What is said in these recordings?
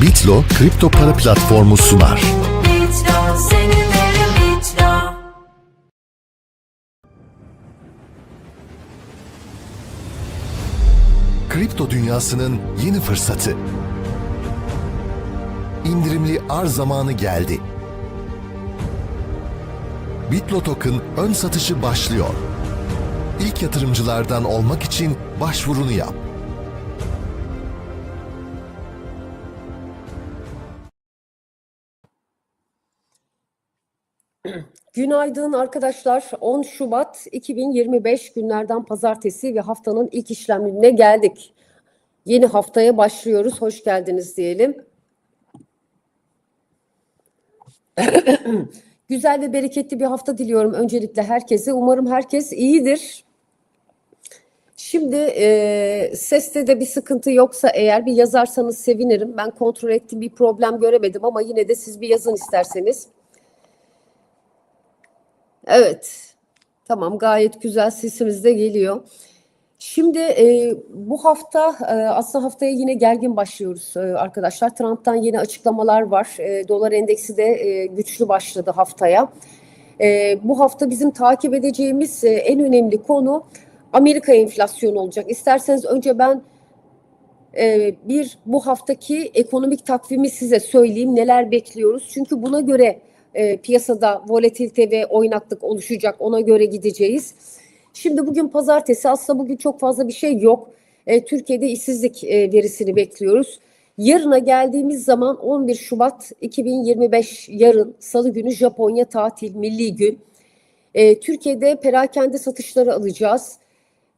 Bitlo kripto para platformu sunar. Kripto dünyasının yeni fırsatı. İndirimli arz zamanı geldi. Bitlo Token ön satışı başlıyor. İlk yatırımcılardan olmak için başvurunu yap. Günaydın arkadaşlar. 10 Şubat 2025 günlerden pazartesi ve haftanın ilk işlem gününe geldik. Yeni haftaya başlıyoruz. Hoş geldiniz diyelim. Güzel ve bereketli bir hafta diliyorum öncelikle herkese. Umarım herkes iyidir. Şimdi e, seste de bir sıkıntı yoksa eğer bir yazarsanız sevinirim. Ben kontrol ettim bir problem göremedim ama yine de siz bir yazın isterseniz. Evet. Tamam gayet güzel sesimiz de geliyor. Şimdi e, bu hafta e, aslında haftaya yine gergin başlıyoruz e, arkadaşlar. Trump'tan yeni açıklamalar var. E, dolar endeksi de e, güçlü başladı haftaya. E, bu hafta bizim takip edeceğimiz e, en önemli konu Amerika enflasyonu olacak. İsterseniz önce ben e, bir bu haftaki ekonomik takvimi size söyleyeyim neler bekliyoruz. Çünkü buna göre e, piyasada volatilite ve oynaklık oluşacak. Ona göre gideceğiz. Şimdi bugün pazartesi aslında bugün çok fazla bir şey yok. E, Türkiye'de işsizlik e, verisini bekliyoruz. Yarına geldiğimiz zaman 11 Şubat 2025 yarın Salı günü Japonya tatil milli gün. E, Türkiye'de perakende satışları alacağız.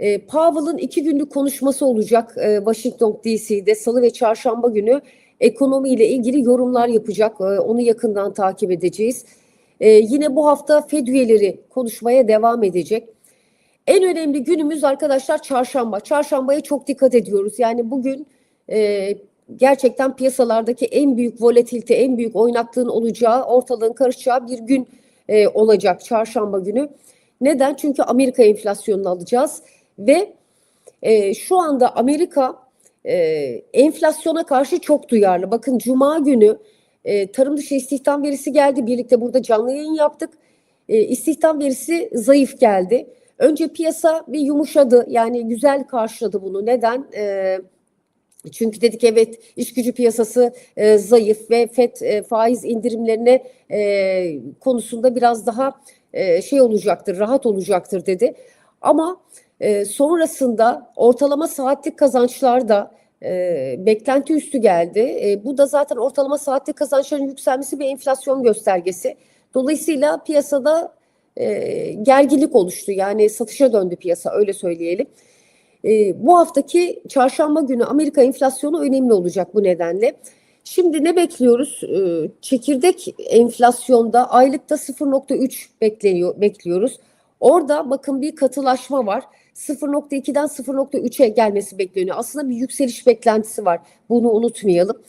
E, Powell'ın iki günlük konuşması olacak e, Washington DC'de Salı ve Çarşamba günü ekonomiyle ilgili yorumlar yapacak. E, onu yakından takip edeceğiz. E, yine bu hafta Fed üyeleri konuşmaya devam edecek. En önemli günümüz arkadaşlar çarşamba. Çarşambaya çok dikkat ediyoruz. Yani bugün e, gerçekten piyasalardaki en büyük volatilite, en büyük oynaklığın olacağı, ortalığın karışacağı bir gün e, olacak çarşamba günü. Neden? Çünkü Amerika enflasyonunu alacağız ve e, şu anda Amerika e, enflasyona karşı çok duyarlı. Bakın Cuma günü e, tarım dışı istihdam verisi geldi. Birlikte burada canlı yayın yaptık. E, istihdam verisi zayıf geldi. Önce piyasa bir yumuşadı. Yani güzel karşıladı bunu. Neden? E, çünkü dedik evet iş gücü piyasası e, zayıf ve FED e, faiz indirimlerine e, konusunda biraz daha e, şey olacaktır, rahat olacaktır dedi. Ama e, sonrasında ortalama saatlik kazançlar da e, beklenti üstü geldi. E, bu da zaten ortalama saatlik kazançların yükselmesi bir enflasyon göstergesi. Dolayısıyla piyasada e, gerginlik oluştu. Yani satışa döndü piyasa öyle söyleyelim. E, bu haftaki çarşamba günü Amerika enflasyonu önemli olacak bu nedenle. Şimdi ne bekliyoruz? E, çekirdek enflasyonda aylıkta 0.3 bekleniyor, bekliyoruz. Orada bakın bir katılaşma var. 0.2'den 0.3'e gelmesi bekleniyor. Aslında bir yükseliş beklentisi var. Bunu unutmayalım.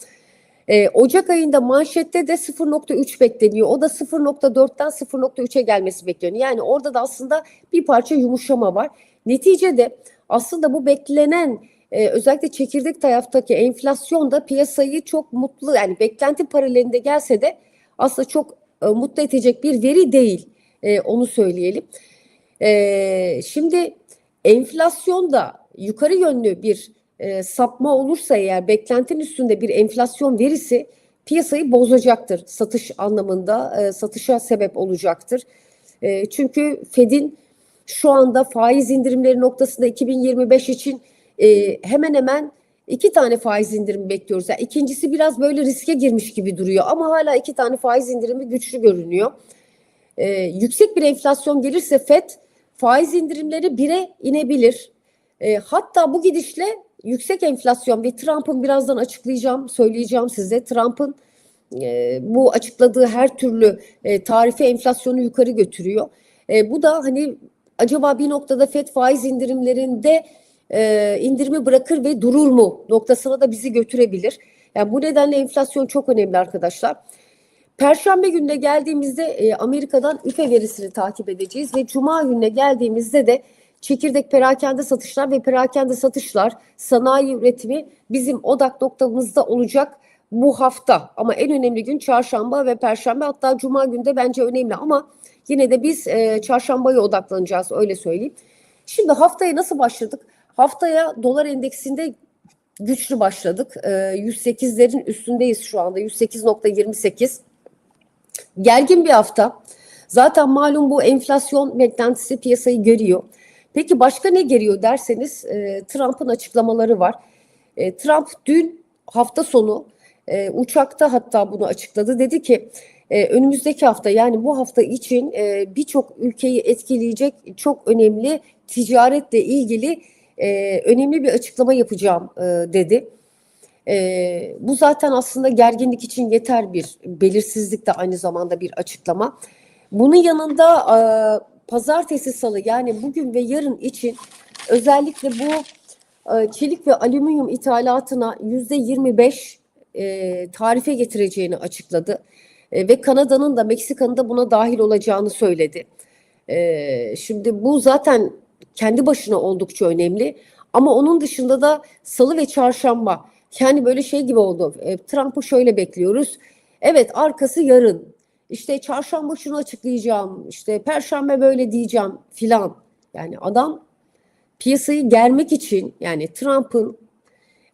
Ee, Ocak ayında manşette de 0.3 bekleniyor. O da 0.4'ten 0.3'e gelmesi bekleniyor. Yani orada da aslında bir parça yumuşama var. Neticede aslında bu beklenen e, özellikle çekirdek taraftaki enflasyon da piyasayı çok mutlu yani beklenti paralelinde gelse de aslında çok e, mutlu edecek bir veri değil. E, onu söyleyelim. E, şimdi enflasyonda yukarı yönlü bir e, sapma olursa eğer beklentinin üstünde bir enflasyon verisi piyasayı bozacaktır. Satış anlamında e, satışa sebep olacaktır. E, çünkü Fed'in şu anda faiz indirimleri noktasında 2025 için e, hemen hemen iki tane faiz indirimi bekliyoruz. Yani ikincisi biraz böyle riske girmiş gibi duruyor ama hala iki tane faiz indirimi güçlü görünüyor. E, yüksek bir enflasyon gelirse Fed faiz indirimleri bire inebilir. E, hatta bu gidişle yüksek enflasyon ve Trump'ın birazdan açıklayacağım, söyleyeceğim size. Trump'ın e, bu açıkladığı her türlü e, tarife enflasyonu yukarı götürüyor. E, bu da hani acaba bir noktada FED faiz indirimlerinde e, indirimi bırakır ve durur mu noktasına da bizi götürebilir. Yani bu nedenle enflasyon çok önemli arkadaşlar. Perşembe gününe geldiğimizde e, Amerika'dan üfe verisini takip edeceğiz ve Cuma gününe geldiğimizde de çekirdek perakende satışlar ve perakende satışlar sanayi üretimi bizim odak noktamızda olacak. bu hafta ama en önemli gün çarşamba ve perşembe hatta cuma günü de bence önemli ama yine de biz e, çarşambaya odaklanacağız öyle söyleyeyim. Şimdi haftaya nasıl başladık? Haftaya dolar endeksinde güçlü başladık. E, 108'lerin üstündeyiz şu anda 108.28. Gergin bir hafta. Zaten malum bu enflasyon beklentisi piyasayı görüyor. Peki başka ne geliyor derseniz e, Trump'ın açıklamaları var. E, Trump dün hafta sonu e, uçakta hatta bunu açıkladı. Dedi ki e, önümüzdeki hafta yani bu hafta için e, birçok ülkeyi etkileyecek çok önemli ticaretle ilgili e, önemli bir açıklama yapacağım e, dedi. E, bu zaten aslında gerginlik için yeter bir belirsizlik de aynı zamanda bir açıklama. Bunun yanında e, pazartesi salı yani bugün ve yarın için özellikle bu e, çelik ve alüminyum ithalatına yüzde 25 e, tarife getireceğini açıkladı. E, ve Kanada'nın da Meksika'nın da buna dahil olacağını söyledi. E, şimdi bu zaten kendi başına oldukça önemli. Ama onun dışında da salı ve çarşamba yani böyle şey gibi oldu. E, Trump'ı şöyle bekliyoruz. Evet arkası yarın. İşte çarşamba şunu açıklayacağım. İşte perşembe böyle diyeceğim filan. Yani adam piyasayı germek için yani Trump'ın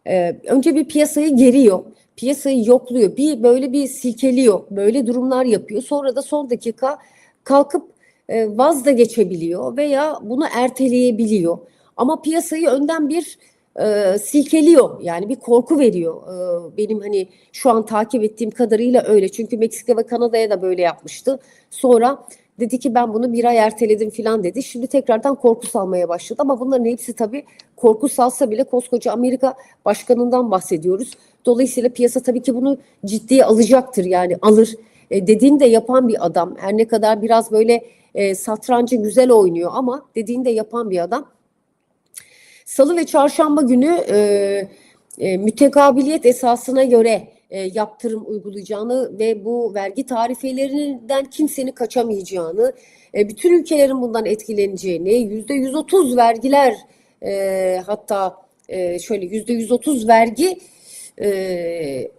e, önce bir piyasayı geriyor. Piyasayı yokluyor. Bir böyle bir silkeliyor. Böyle durumlar yapıyor. Sonra da son dakika kalkıp e, vaz da geçebiliyor veya bunu erteleyebiliyor. Ama piyasayı önden bir e, silkeliyor. Yani bir korku veriyor. E, benim hani şu an takip ettiğim kadarıyla öyle. Çünkü Meksika ve Kanada'ya da böyle yapmıştı. Sonra dedi ki ben bunu bir ay erteledim filan dedi. Şimdi tekrardan korku salmaya başladı. Ama bunların hepsi tabii korku salsa bile koskoca Amerika başkanından bahsediyoruz. Dolayısıyla piyasa tabii ki bunu ciddiye alacaktır yani alır. E, dediğini de yapan bir adam. Her ne kadar biraz böyle e, satrancı güzel oynuyor ama dediğini de yapan bir adam. Salı ve çarşamba günü e, e, mütekabiliyet esasına göre e, yaptırım uygulayacağını ve bu vergi tarifelerinden kimsenin kaçamayacağını, e, bütün ülkelerin bundan etkileneceğini, yüzde 130 vergiler e, hatta e, şöyle yüzde 130 vergi e,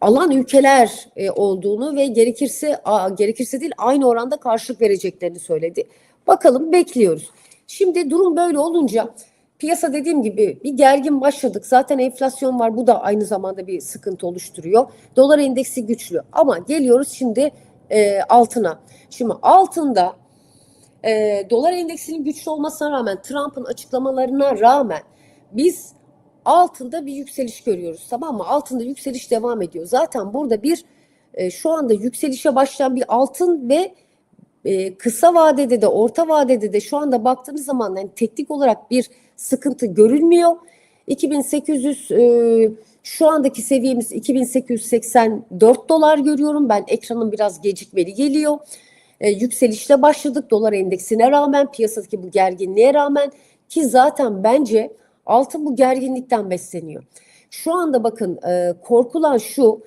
alan ülkeler e, olduğunu ve gerekirse a, gerekirse değil aynı oranda karşılık vereceklerini söyledi. Bakalım bekliyoruz. Şimdi durum böyle olunca piyasa dediğim gibi bir gergin başladık. Zaten enflasyon var. Bu da aynı zamanda bir sıkıntı oluşturuyor. Dolar endeksi güçlü. Ama geliyoruz şimdi e, altına. Şimdi altında e, dolar endeksinin güçlü olmasına rağmen Trump'ın açıklamalarına rağmen biz altında bir yükseliş görüyoruz tamam mı? Altında yükseliş devam ediyor. Zaten burada bir e, şu anda yükselişe başlayan bir altın ve e, kısa vadede de orta vadede de şu anda baktığımız zaman yani teknik olarak bir sıkıntı görülmüyor. 2800 e, şu andaki seviyemiz 2884 dolar görüyorum. Ben ekranım biraz gecikmeli geliyor. E, yükselişle başladık dolar endeksine rağmen piyasadaki bu gerginliğe rağmen ki zaten bence altın bu gerginlikten besleniyor. Şu anda bakın korkulan şu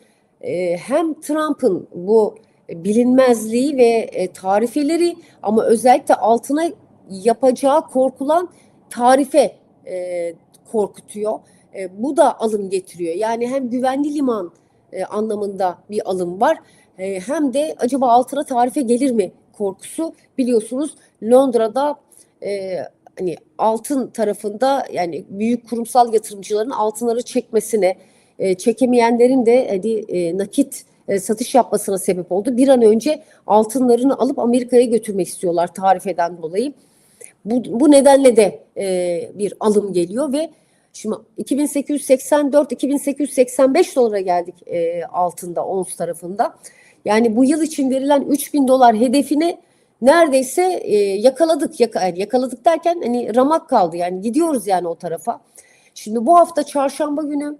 hem Trump'ın bu bilinmezliği ve e, tarifeleri ama özellikle altına yapacağı korkulan tarife e, korkutuyor. E, bu da alım getiriyor. Yani hem güvenli liman anlamında bir alım var hem de acaba altına tarife gelir mi korkusu biliyorsunuz Londra'da e, hani altın tarafında yani büyük kurumsal yatırımcıların altınları çekmesine çekemeyenlerin de hani e, nakit e, satış yapmasına sebep oldu. Bir an önce altınlarını alıp Amerika'ya götürmek istiyorlar tarifeden dolayı. Bu, bu nedenle de e, bir alım geliyor ve şimdi 2884-2885 dolara geldik e, altında ons tarafında. Yani bu yıl için verilen 3000 dolar hedefine neredeyse e, yakaladık. Yaka, yakaladık derken hani ramak kaldı. Yani gidiyoruz yani o tarafa. Şimdi bu hafta çarşamba günü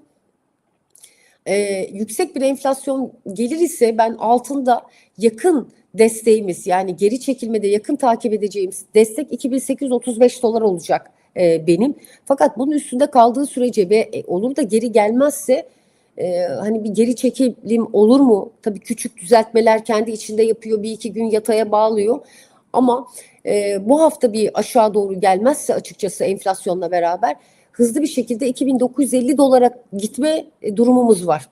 e, yüksek bir enflasyon gelir ise ben altında yakın desteğimiz yani geri çekilmede yakın takip edeceğimiz destek 2835 dolar olacak e, benim. Fakat bunun üstünde kaldığı sürece ve e, olur da geri gelmezse e, hani bir geri çekilim olur mu? Tabii küçük düzeltmeler kendi içinde yapıyor bir iki gün yataya bağlıyor. Ama e, bu hafta bir aşağı doğru gelmezse açıkçası enflasyonla beraber hızlı bir şekilde 2950 dolara gitme e, durumumuz var.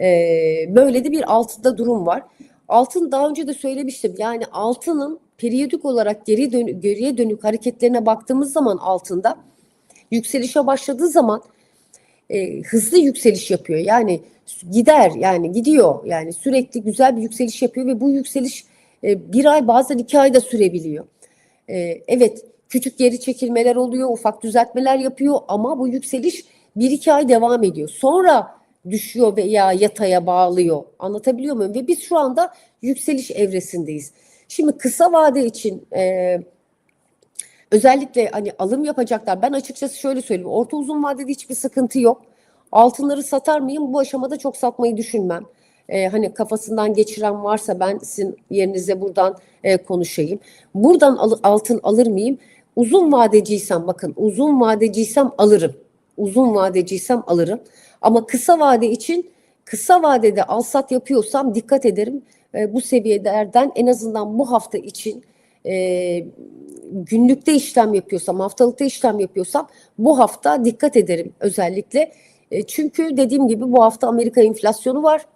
Ee, böyle de bir altında durum var. Altın daha önce de söylemiştim. Yani altının periyodik olarak geri dön geriye dönük hareketlerine baktığımız zaman altında yükselişe başladığı zaman e, hızlı yükseliş yapıyor. Yani gider yani gidiyor yani sürekli güzel bir yükseliş yapıyor ve bu yükseliş e, bir ay bazen iki ay da sürebiliyor. E, evet küçük geri çekilmeler oluyor, ufak düzeltmeler yapıyor ama bu yükseliş bir iki ay devam ediyor. Sonra düşüyor veya yataya bağlıyor. Anlatabiliyor muyum? Ve biz şu anda yükseliş evresindeyiz. Şimdi kısa vade için e, özellikle hani alım yapacaklar. Ben açıkçası şöyle söyleyeyim. Orta uzun vadede hiçbir sıkıntı yok. Altınları satar mıyım? Bu aşamada çok satmayı düşünmem. Ee, hani kafasından geçiren varsa ben sizin yerinize buradan e, konuşayım. Buradan al- altın alır mıyım? Uzun vadeciysem bakın uzun vadeciysem alırım. Uzun vadeciysem alırım. Ama kısa vade için kısa vadede al sat yapıyorsam dikkat ederim. E, bu seviyelerden en azından bu hafta için e, günlükte işlem yapıyorsam, haftalıkta işlem yapıyorsam bu hafta dikkat ederim özellikle. E, çünkü dediğim gibi bu hafta Amerika enflasyonu var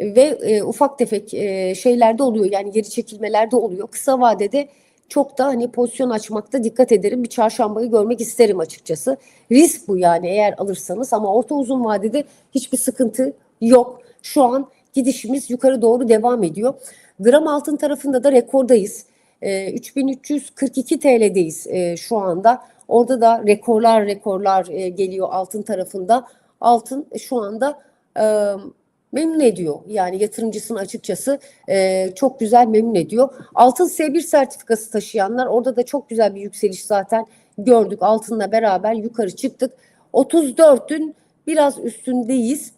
ve e, ufak tefek e, şeylerde oluyor yani geri çekilmelerde oluyor. Kısa vadede çok da hani pozisyon açmakta dikkat ederim. Bir çarşambayı görmek isterim açıkçası. Risk bu yani eğer alırsanız ama orta uzun vadede hiçbir sıkıntı yok. Şu an gidişimiz yukarı doğru devam ediyor. Gram altın tarafında da rekordayız. E, 3342 TL'deyiz e, şu anda. Orada da rekorlar rekorlar e, geliyor altın tarafında. Altın şu anda e, memnun ediyor. Yani yatırımcısını açıkçası e, çok güzel memnun ediyor. Altın S1 sertifikası taşıyanlar orada da çok güzel bir yükseliş zaten gördük. Altınla beraber yukarı çıktık. 34'ün biraz üstündeyiz.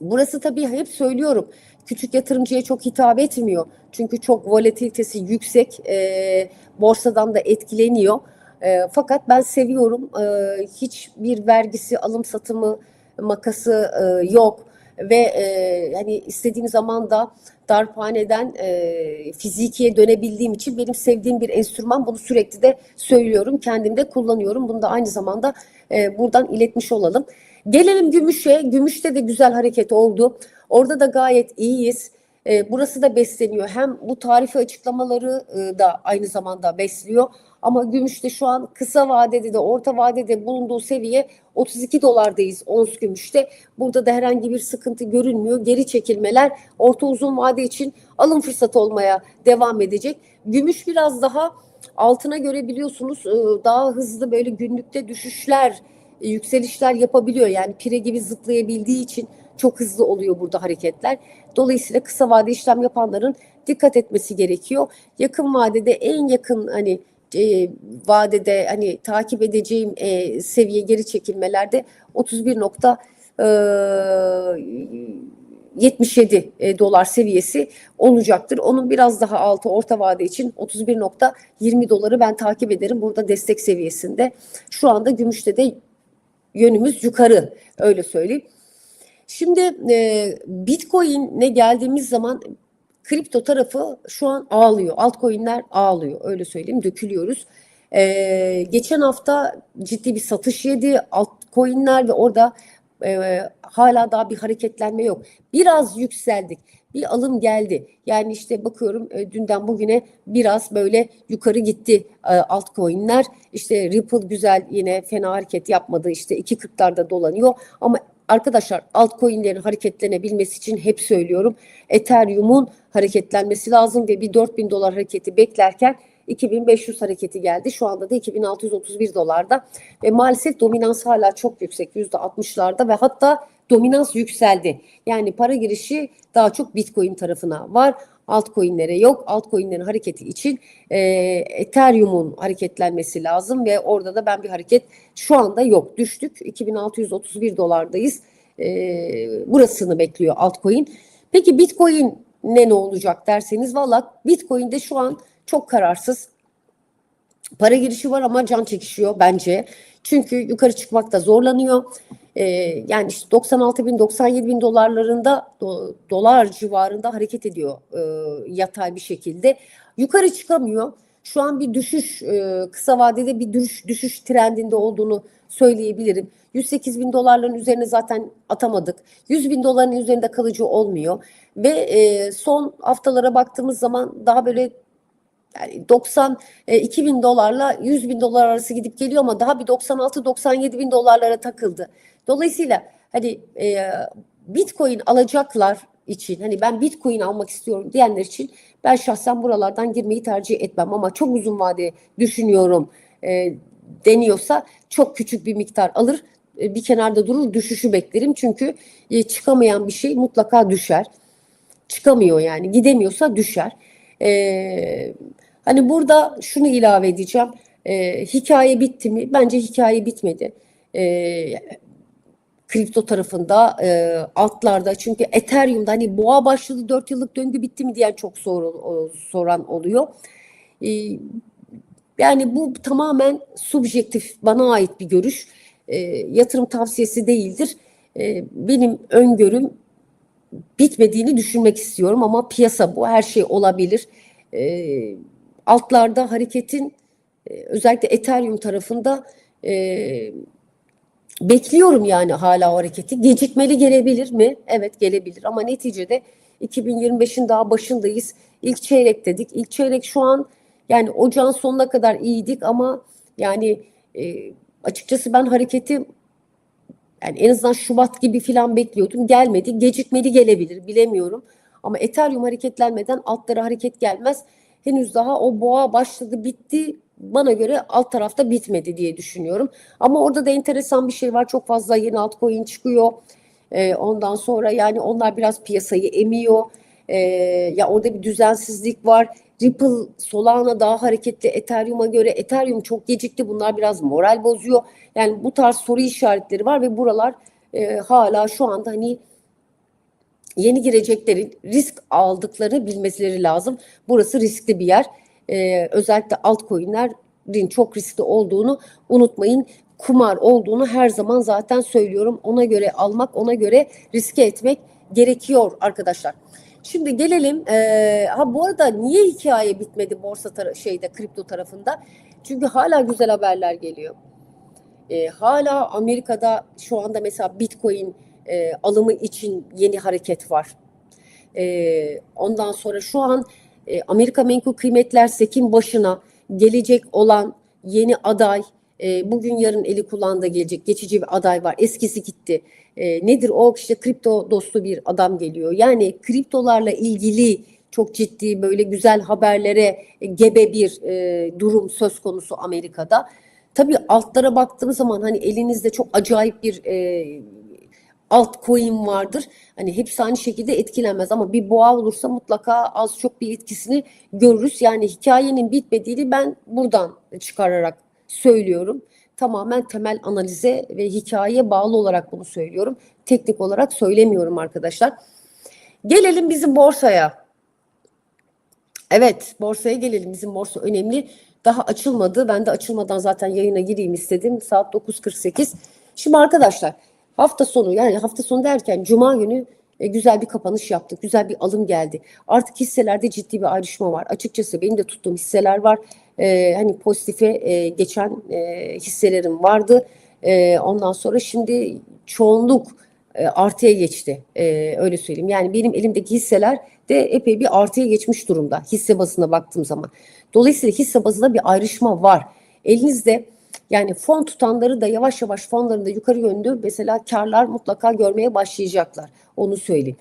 Burası tabii hep söylüyorum. Küçük yatırımcıya çok hitap etmiyor. Çünkü çok volatilitesi yüksek. E, borsadan da etkileniyor. E, fakat ben seviyorum. E, hiçbir vergisi, alım satımı makası e, yok ve e, hani istediğim zaman da darphaneden e, fizikiye dönebildiğim için benim sevdiğim bir enstrüman. Bunu sürekli de söylüyorum. Kendim de kullanıyorum. Bunu da aynı zamanda e, buradan iletmiş olalım. Gelelim gümüşe. Gümüşte de güzel hareket oldu. Orada da gayet iyiyiz. E, burası da besleniyor. Hem bu tarife açıklamaları e, da aynı zamanda besliyor. Ama gümüşte şu an kısa vadede de orta vadede bulunduğu seviye 32 dolardayız ons gümüşte. Burada da herhangi bir sıkıntı görünmüyor. Geri çekilmeler orta uzun vade için alım fırsatı olmaya devam edecek. Gümüş biraz daha altına göre biliyorsunuz e, daha hızlı böyle günlükte düşüşler, yükselişler yapabiliyor. Yani pire gibi zıplayabildiği için çok hızlı oluyor burada hareketler. Dolayısıyla kısa vade işlem yapanların dikkat etmesi gerekiyor. Yakın vadede en yakın hani e, vadede hani takip edeceğim e, seviye geri çekilmelerde 31 nokta e, 77 e, dolar seviyesi olacaktır. Onun biraz daha altı orta vade için 31.20 doları ben takip ederim. Burada destek seviyesinde. Şu anda gümüşte de yönümüz yukarı öyle söyleyeyim. Şimdi e, Bitcoin'e geldiğimiz zaman kripto tarafı şu an ağlıyor. Altcoin'ler ağlıyor öyle söyleyeyim dökülüyoruz. E, geçen hafta ciddi bir satış yedi altcoin'ler ve orada e, hala daha bir hareketlenme yok. Biraz yükseldik. Bir alım geldi. Yani işte bakıyorum e, dünden bugüne biraz böyle yukarı gitti e, altcoin'ler. İşte Ripple güzel yine fena hareket yapmadı. İşte 2.40'larda dolanıyor. Ama arkadaşlar altcoin'lerin hareketlenebilmesi için hep söylüyorum. Ethereum'un hareketlenmesi lazım ve bir 4000 dolar hareketi beklerken 2500 hareketi geldi. Şu anda da 2631 dolarda ve maalesef dominans hala çok yüksek %60'larda ve hatta dominans yükseldi. Yani para girişi daha çok Bitcoin tarafına var. Altcoin'lere yok. Altcoin'lerin hareketi için e, Ethereum'un hareketlenmesi lazım ve orada da ben bir hareket şu anda yok. Düştük. 2631 dolardayız. E, burasını bekliyor altcoin. Peki Bitcoin ne ne olacak derseniz valla Bitcoin'de şu an çok kararsız. Para girişi var ama can çekişiyor bence. Çünkü yukarı çıkmakta zorlanıyor. Ee, yani işte 96 bin 97 bin dolarlarında do, dolar civarında hareket ediyor e, yatay bir şekilde. Yukarı çıkamıyor. şu an bir düşüş e, kısa vadede bir düşüş, düşüş trendinde olduğunu söyleyebilirim. 108 bin dolarların üzerine zaten atamadık. 100 bin doların üzerinde kalıcı olmuyor. Ve e, son haftalara baktığımız zaman daha böyle yani 92 bin dolarla 100 bin dolar arası gidip geliyor ama daha bir 96-97 bin dolarlara takıldı. Dolayısıyla hani e, Bitcoin alacaklar için hani ben Bitcoin almak istiyorum diyenler için ben şahsen buralardan girmeyi tercih etmem ama çok uzun vade düşünüyorum e, deniyorsa çok küçük bir miktar alır e, bir kenarda durur düşüşü beklerim çünkü e, çıkamayan bir şey mutlaka düşer çıkamıyor yani gidemiyorsa düşer. Ee, hani burada şunu ilave edeceğim. Ee, hikaye bitti mi? Bence hikaye bitmedi. Ee, kripto tarafında e, altlarda çünkü Ethereum'da hani boğa başladı 4 yıllık döngü bitti mi diyen çok sor, soran oluyor. Ee, yani bu tamamen subjektif bana ait bir görüş. Ee, yatırım tavsiyesi değildir. Ee, benim öngörüm bitmediğini düşünmek istiyorum ama piyasa bu her şey olabilir. Ee, altlarda hareketin e, özellikle Ethereum tarafında e, bekliyorum yani hala o hareketi. Gecikmeli gelebilir mi? Evet gelebilir ama neticede 2025'in daha başındayız. İlk çeyrek dedik. İlk çeyrek şu an yani ocağın sonuna kadar iyiydik ama yani e, açıkçası ben hareketi yani en azından Şubat gibi falan bekliyordum. Gelmedi. Gecikmeli gelebilir. Bilemiyorum. Ama Ethereum hareketlenmeden altlara hareket gelmez. Henüz daha o boğa başladı bitti. Bana göre alt tarafta bitmedi diye düşünüyorum. Ama orada da enteresan bir şey var. Çok fazla yeni altcoin çıkıyor. Ee, ondan sonra yani onlar biraz piyasayı emiyor. Ee, ya orada bir düzensizlik var. Ripple, Solana daha hareketli Ethereum'a göre. Ethereum çok gecikti. Bunlar biraz moral bozuyor. Yani bu tarz soru işaretleri var ve buralar e, hala şu anda hani yeni gireceklerin risk aldıkları bilmeleri lazım. Burası riskli bir yer. Ee, özellikle altcoin'lerin çok riskli olduğunu unutmayın. Kumar olduğunu her zaman zaten söylüyorum. Ona göre almak, ona göre riske etmek gerekiyor arkadaşlar. Şimdi gelelim. Ee, ha bu arada niye hikaye bitmedi borsa tara- şeyde kripto tarafında? Çünkü hala güzel haberler geliyor. Ee, hala Amerika'da şu anda mesela Bitcoin e, alımı için yeni hareket var. Ee, ondan sonra şu an e, Amerika Menkul Kıymetler Sekin başına gelecek olan yeni aday e, bugün yarın eli kulağında gelecek geçici bir aday var. Eskisi gitti. E, nedir o? İşte kripto dostu bir adam geliyor. Yani kriptolarla ilgili çok ciddi böyle güzel haberlere gebe bir e, durum söz konusu Amerika'da. Tabii altlara baktığımız zaman hani elinizde çok acayip bir e, altcoin vardır. Hani hepsi aynı şekilde etkilenmez ama bir boğa olursa mutlaka az çok bir etkisini görürüz. Yani hikayenin bitmediğini ben buradan çıkararak söylüyorum. Tamamen temel analize ve hikayeye bağlı olarak bunu söylüyorum. Teknik olarak söylemiyorum arkadaşlar. Gelelim bizim borsaya. Evet, borsaya gelelim. Bizim borsa önemli. Daha açılmadı. Ben de açılmadan zaten yayına gireyim istedim. Saat 9.48. Şimdi arkadaşlar hafta sonu yani hafta sonu derken cuma günü e, güzel bir kapanış yaptık. Güzel bir alım geldi. Artık hisselerde ciddi bir ayrışma var. Açıkçası benim de tuttuğum hisseler var. E, hani pozitife e, geçen e, hisselerim vardı. E, ondan sonra şimdi çoğunluk e, artıya geçti. E, öyle söyleyeyim. Yani benim elimdeki hisseler de epey bir artıya geçmiş durumda. Hisse bazına baktığım zaman. Dolayısıyla hisse bazında bir ayrışma var. Elinizde yani fon tutanları da yavaş yavaş fonlarında yukarı yönlü mesela karlar mutlaka görmeye başlayacaklar. Onu söyleyeyim.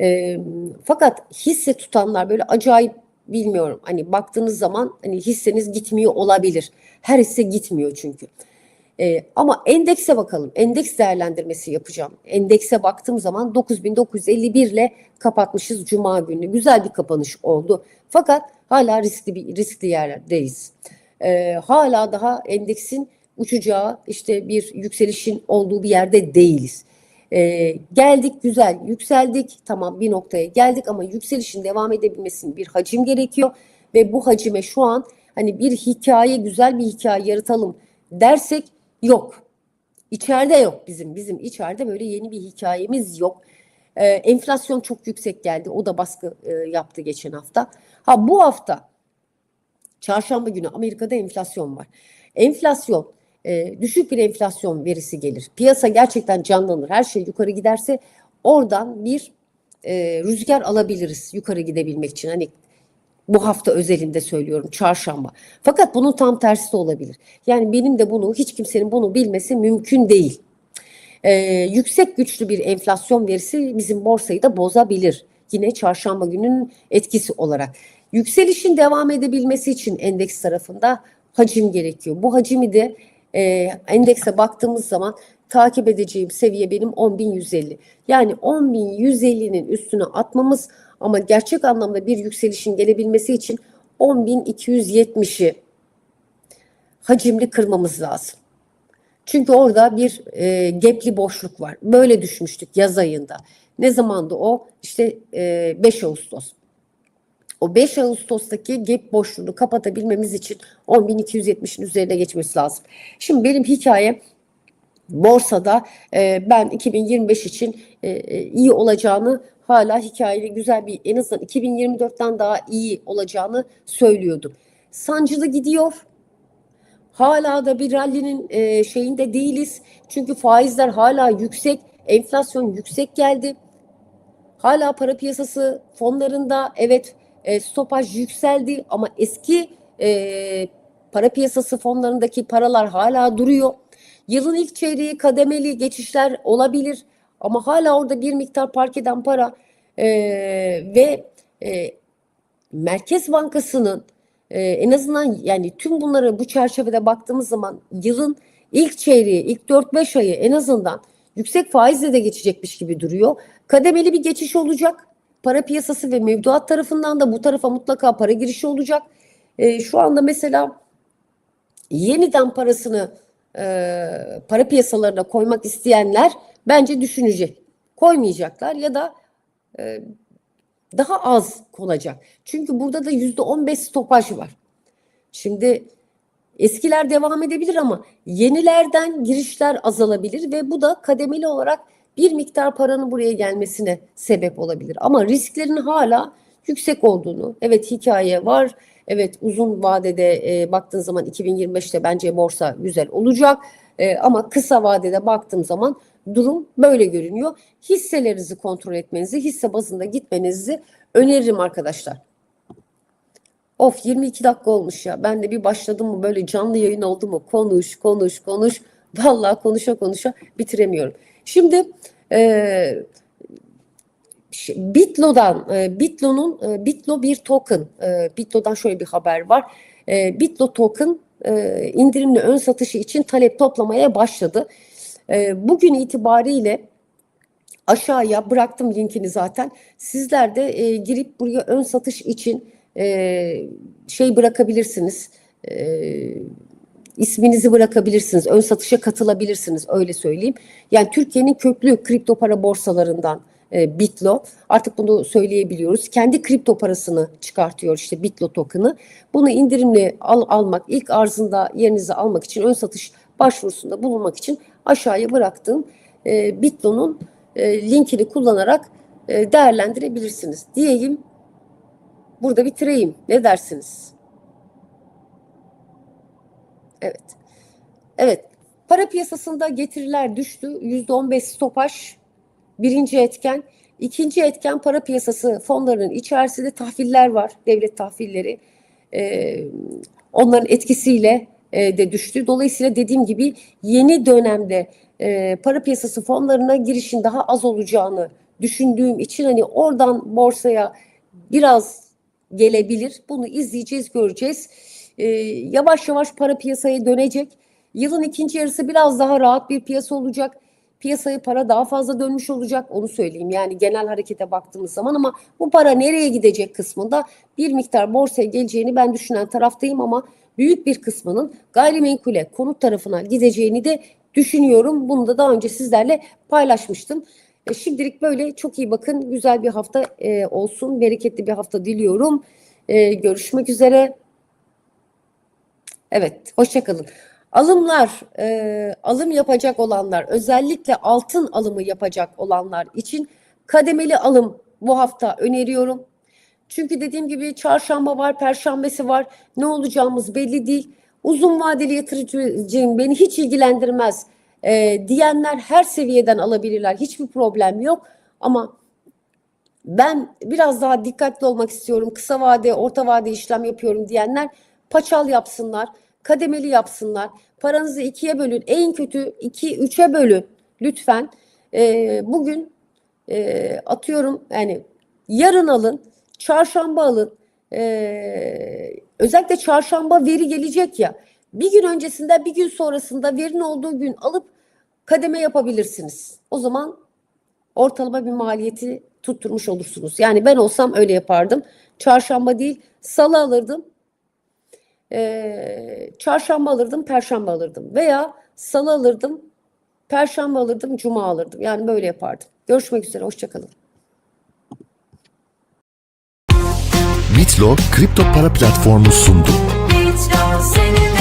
E, fakat hisse tutanlar böyle acayip bilmiyorum. Hani baktığınız zaman hani hisseniz gitmiyor olabilir. Her hisse gitmiyor çünkü. E, ama endekse bakalım. Endeks değerlendirmesi yapacağım. Endekse baktığım zaman 9951 ile kapatmışız Cuma günü. Güzel bir kapanış oldu. Fakat hala riskli bir riskli yerlerdeyiz. E, hala daha endeksin uçacağı işte bir yükselişin olduğu bir yerde değiliz. E, geldik güzel yükseldik tamam bir noktaya geldik ama yükselişin devam edebilmesinin bir hacim gerekiyor ve bu hacime şu an hani bir hikaye güzel bir hikaye yaratalım dersek yok. İçeride yok bizim bizim içeride böyle yeni bir hikayemiz yok. Ee, enflasyon çok yüksek geldi. O da baskı e, yaptı geçen hafta. Ha bu hafta Çarşamba günü Amerika'da enflasyon var. Enflasyon, e, düşük bir enflasyon verisi gelir. Piyasa gerçekten canlanır. Her şey yukarı giderse oradan bir e, rüzgar alabiliriz yukarı gidebilmek için. Hani bu hafta özelinde söylüyorum çarşamba. Fakat bunun tam tersi de olabilir. Yani benim de bunu hiç kimsenin bunu bilmesi mümkün değil. Ee, yüksek güçlü bir enflasyon verisi bizim borsayı da bozabilir. Yine çarşamba gününün etkisi olarak. Yükselişin devam edebilmesi için endeks tarafında hacim gerekiyor. Bu hacimi de e, endekse baktığımız zaman takip edeceğim seviye benim 10.150. Yani 10.150'nin üstüne atmamız ama gerçek anlamda bir yükselişin gelebilmesi için 10.270'i hacimli kırmamız lazım. Çünkü orada bir e, gapli boşluk var. Böyle düşmüştük yaz ayında. Ne zamandı o? İşte e, 5 Ağustos. O 5 Ağustos'taki gap boşluğunu kapatabilmemiz için 10.270'in üzerine geçmesi lazım. Şimdi benim hikayem borsada e, ben 2025 için e, e, iyi olacağını hala hikayeli güzel bir en azından 2024'ten daha iyi olacağını söylüyordum. Sancılı gidiyor. Hala da bir rallinin e, şeyinde değiliz. Çünkü faizler hala yüksek, enflasyon yüksek geldi. Hala para piyasası fonlarında evet e, stopaj yükseldi ama eski e, para piyasası fonlarındaki paralar hala duruyor. Yılın ilk çeyreği kademeli geçişler olabilir ama hala orada bir miktar park eden para e, ve e, Merkez Bankası'nın e, en azından yani tüm bunları bu çerçevede baktığımız zaman yılın ilk çeyreği, ilk 4-5 ayı en azından yüksek faizle de geçecekmiş gibi duruyor. Kademeli bir geçiş olacak. Para piyasası ve mevduat tarafından da bu tarafa mutlaka para girişi olacak. E, şu anda mesela yeniden parasını e, para piyasalarına koymak isteyenler bence düşünecek. Koymayacaklar ya da e, daha az konacak. Çünkü burada da yüzde on beş stopaj var. Şimdi eskiler devam edebilir ama yenilerden girişler azalabilir ve bu da kademeli olarak bir miktar paranın buraya gelmesine sebep olabilir. Ama risklerin hala yüksek olduğunu, evet hikaye var, evet uzun vadede e, baktığın zaman 2025'te bence borsa güzel olacak E, ama kısa vadede baktığım zaman durum böyle görünüyor. Hisselerinizi kontrol etmenizi, hisse bazında gitmenizi öneririm arkadaşlar. Of 22 dakika olmuş ya. Ben de bir başladım mı böyle canlı yayın oldu mu? Konuş, konuş, konuş. Vallahi konuşa konuşa bitiremiyorum. Şimdi e, Bitlo'dan, e, Bitlo'nun e, Bitlo bir token. E, Bitlo'dan şöyle bir haber var. E, Bitlo token e, indirimli ön satışı için talep toplamaya başladı. E, bugün itibariyle aşağıya bıraktım linkini zaten. Sizler de e, girip buraya ön satış için e, şey bırakabilirsiniz. E, isminizi bırakabilirsiniz. Ön satışa katılabilirsiniz öyle söyleyeyim. Yani Türkiye'nin köklü kripto para borsalarından e, Bitlo. Artık bunu söyleyebiliyoruz. Kendi kripto parasını çıkartıyor işte Bitlo token'ı. Bunu indirimli al, almak, ilk arzında yerinizi almak için ön satış başvurusunda bulunmak için aşağıya bıraktığım e, Bitlo'nun e, linkini kullanarak e, değerlendirebilirsiniz. Diyeyim burada bitireyim. Ne dersiniz? Evet. Evet. Para piyasasında getiriler düştü. %15 stopaj birinci etken. İkinci etken para piyasası fonlarının içerisinde tahviller var. Devlet tahvilleri. Ee, onların etkisiyle e, de düştü. Dolayısıyla dediğim gibi yeni dönemde e, para piyasası fonlarına girişin daha az olacağını düşündüğüm için hani oradan borsaya biraz gelebilir. Bunu izleyeceğiz, göreceğiz. E, yavaş yavaş para piyasaya dönecek. Yılın ikinci yarısı biraz daha rahat bir piyasa olacak. Piyasaya para daha fazla dönmüş olacak onu söyleyeyim. Yani genel harekete baktığımız zaman ama bu para nereye gidecek kısmında bir miktar borsaya geleceğini ben düşünen taraftayım ama büyük bir kısmının gayrimenkule konut tarafına gideceğini de düşünüyorum. Bunu da daha önce sizlerle paylaşmıştım. E, şimdilik böyle çok iyi bakın. Güzel bir hafta e, olsun. Bereketli bir hafta diliyorum. E, görüşmek üzere. Evet, hoşçakalın. Alımlar, e, alım yapacak olanlar, özellikle altın alımı yapacak olanlar için kademeli alım bu hafta öneriyorum. Çünkü dediğim gibi çarşamba var, perşembesi var. Ne olacağımız belli değil. Uzun vadeli yatırıcıyım beni hiç ilgilendirmez e, diyenler her seviyeden alabilirler. Hiçbir problem yok. Ama ben biraz daha dikkatli olmak istiyorum. Kısa vade, orta vade işlem yapıyorum diyenler paçal yapsınlar, kademeli yapsınlar. Paranızı ikiye bölün. En kötü iki, üçe bölün lütfen. Ee, bugün e, atıyorum yani yarın alın, çarşamba alın. Ee, özellikle çarşamba veri gelecek ya. Bir gün öncesinde, bir gün sonrasında verinin olduğu gün alıp kademe yapabilirsiniz. O zaman ortalama bir maliyeti tutturmuş olursunuz. Yani ben olsam öyle yapardım. Çarşamba değil, salı alırdım. Ee, çarşamba alırdım, perşembe alırdım. Veya salı alırdım, perşembe alırdım, cuma alırdım. Yani böyle yapardım. Görüşmek üzere, hoşçakalın. Bitlo kripto para platformu sundu. Bitlo seninle